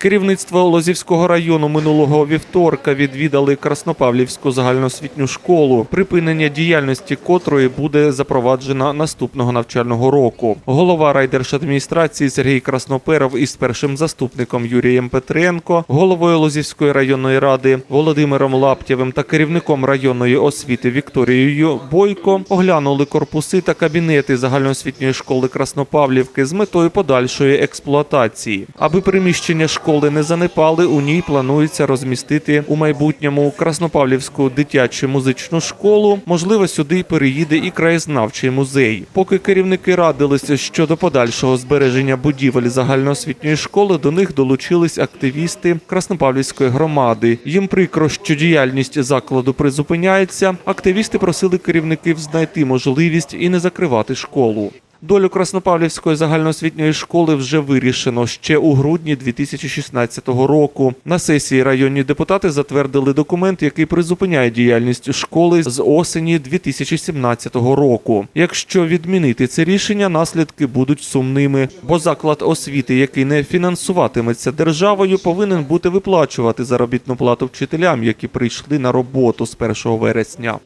Керівництво Лозівського району минулого вівторка відвідали Краснопавлівську загальноосвітню школу, припинення діяльності котрої буде запроваджена наступного навчального року. Голова райдержадміністрації Сергій Красноперов із першим заступником Юрієм Петренко, головою Лозівської районної ради Володимиром Лаптєвим та керівником районної освіти Вікторією Бойко оглянули корпуси та кабінети загальноосвітньої школи Краснопавлівки з метою подальшої експлуатації. Аби приміщення школи не занепали, у ній планується розмістити у майбутньому Краснопавлівську дитячу музичну школу. Можливо, сюди переїде і краєзнавчий музей. Поки керівники радилися щодо подальшого збереження будівель загальноосвітньої школи, до них долучились активісти Краснопавлівської громади. Їм прикро, що діяльність закладу призупиняється. Активісти просили керівників знайти можливість і не закривати школу. Долю Краснопавлівської загальноосвітньої школи вже вирішено ще у грудні 2016 року. На сесії районні депутати затвердили документ, який призупиняє діяльність школи з осені 2017 року. Якщо відмінити це рішення, наслідки будуть сумними, бо заклад освіти, який не фінансуватиметься державою, повинен бути виплачувати заробітну плату вчителям, які прийшли на роботу з 1 вересня.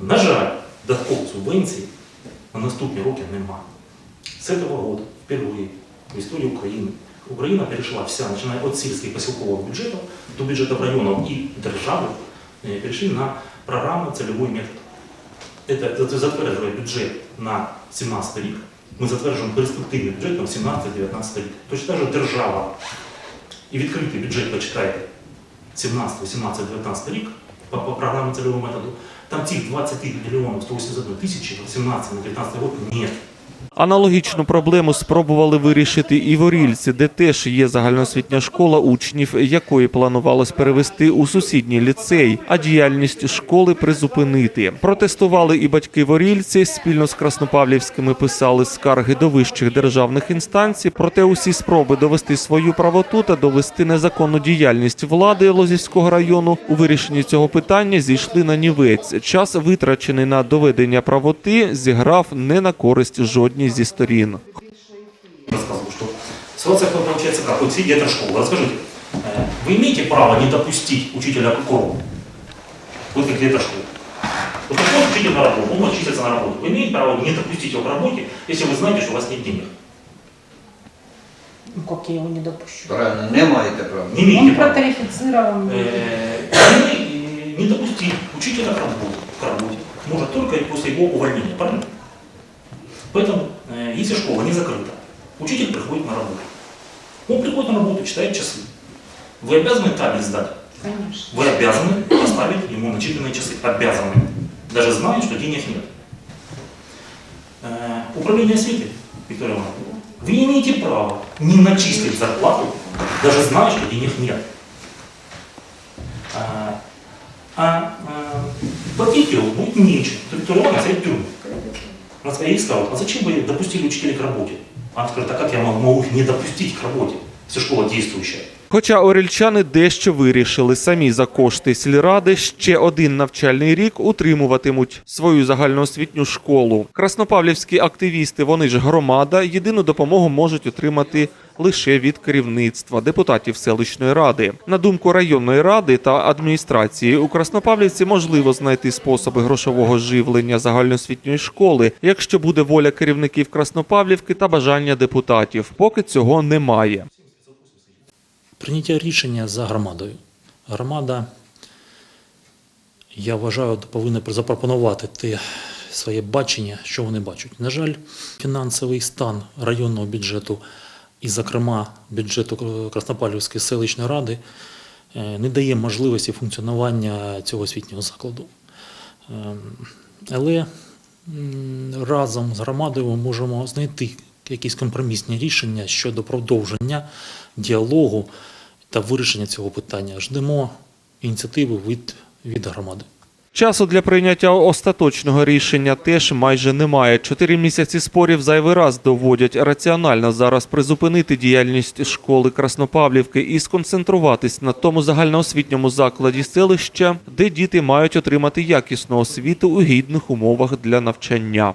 На жаль, додаткових субвенцій на наступні роки немає. З цього року впервые в історії України Україна перейшла вся, починаючи від сільських посілкових бюджетів до бюджетів районів і держави, е, перейшли на програму цільовий метод. Это, затверджує бюджет на 17 рік. Ми затверджуємо перспективний бюджет на 17-19 рік. Точно так же держава і відкритий бюджет, почитайте, 17, 18, 19 рік по, по програмі цільового методу, там цих 20 мільйонів 181 тисячі 18 на 19 рік нет. Аналогічну проблему спробували вирішити і в Орільці, де теж є загальноосвітня школа учнів, якої планувалось перевести у сусідній ліцей, а діяльність школи призупинити. Протестували і батьки в Орільці, спільно з Краснопавлівськими писали скарги до вищих державних інстанцій. Проте усі спроби довести свою правоту та довести незаконну діяльність влади Лозівського району у вирішенні цього питання зійшли на нівець. Час витрачений на доведення правоти зіграв не на користь жодній зі сторін. рассказывал, что ситуация как получается как? Вот сидит директор школы, расскажите, э, вы имеете право не допустить учителя к уколу? Вот как директор школы. Вот приходит учитель на работу, он числится на работу. Вы имеете право не допустить его к работе, если вы знаете, что у вас нет денег? Ну как я его не допущу? Правильно, не маєте права. Не имеете Он права. протерифицирован. Э, вы, э, не допустить учителя к работе, к работе может только после его увольнения, правильно? Поэтому, э, если школа не закрыта, учитель приходит на работу. Он приходит на работу, читает часы. Вы обязаны табель сдать. Конечно. Вы обязаны поставить ему начитанные часы. Обязаны. Даже зная, что денег нет. Э, Управление освіти, Виктория Ивановна, вы не имеете права не начислить зарплату, даже зная, что денег нет. А, а, а платить его будет нечем. То Виктория Ивановна сядет в тюрьму. Я ей а зачем вы допустили учителей к работе? Она скажет, а как я могу их не допустить к работе, если школа действующая? Хоча орільчани дещо вирішили самі за кошти сільради ще один навчальний рік утримуватимуть свою загальноосвітню школу. Краснопавлівські активісти, вони ж громада, єдину допомогу можуть отримати лише від керівництва депутатів селищної ради. На думку районної ради та адміністрації у Краснопавлівці можливо знайти способи грошового живлення загальноосвітньої школи, якщо буде воля керівників Краснопавлівки та бажання депутатів. Поки цього немає. Прийняття рішення за громадою. Громада, я вважаю, повинна запропонувати те своє бачення, що вони бачать. На жаль, фінансовий стан районного бюджету і, зокрема, бюджету Краснопалівської селищної ради е, не дає можливості функціонування цього освітнього закладу. Ем, Але разом з громадою ми можемо знайти якісь компромісні рішення щодо продовження діалогу та вирішення цього питання. Ждемо ініціативи від, від громади. Часу для прийняття остаточного рішення теж майже немає. Чотири місяці спорів зайвий раз доводять раціонально зараз призупинити діяльність школи Краснопавлівки і сконцентруватись на тому загальноосвітньому закладі селища, де діти мають отримати якісну освіту у гідних умовах для навчання.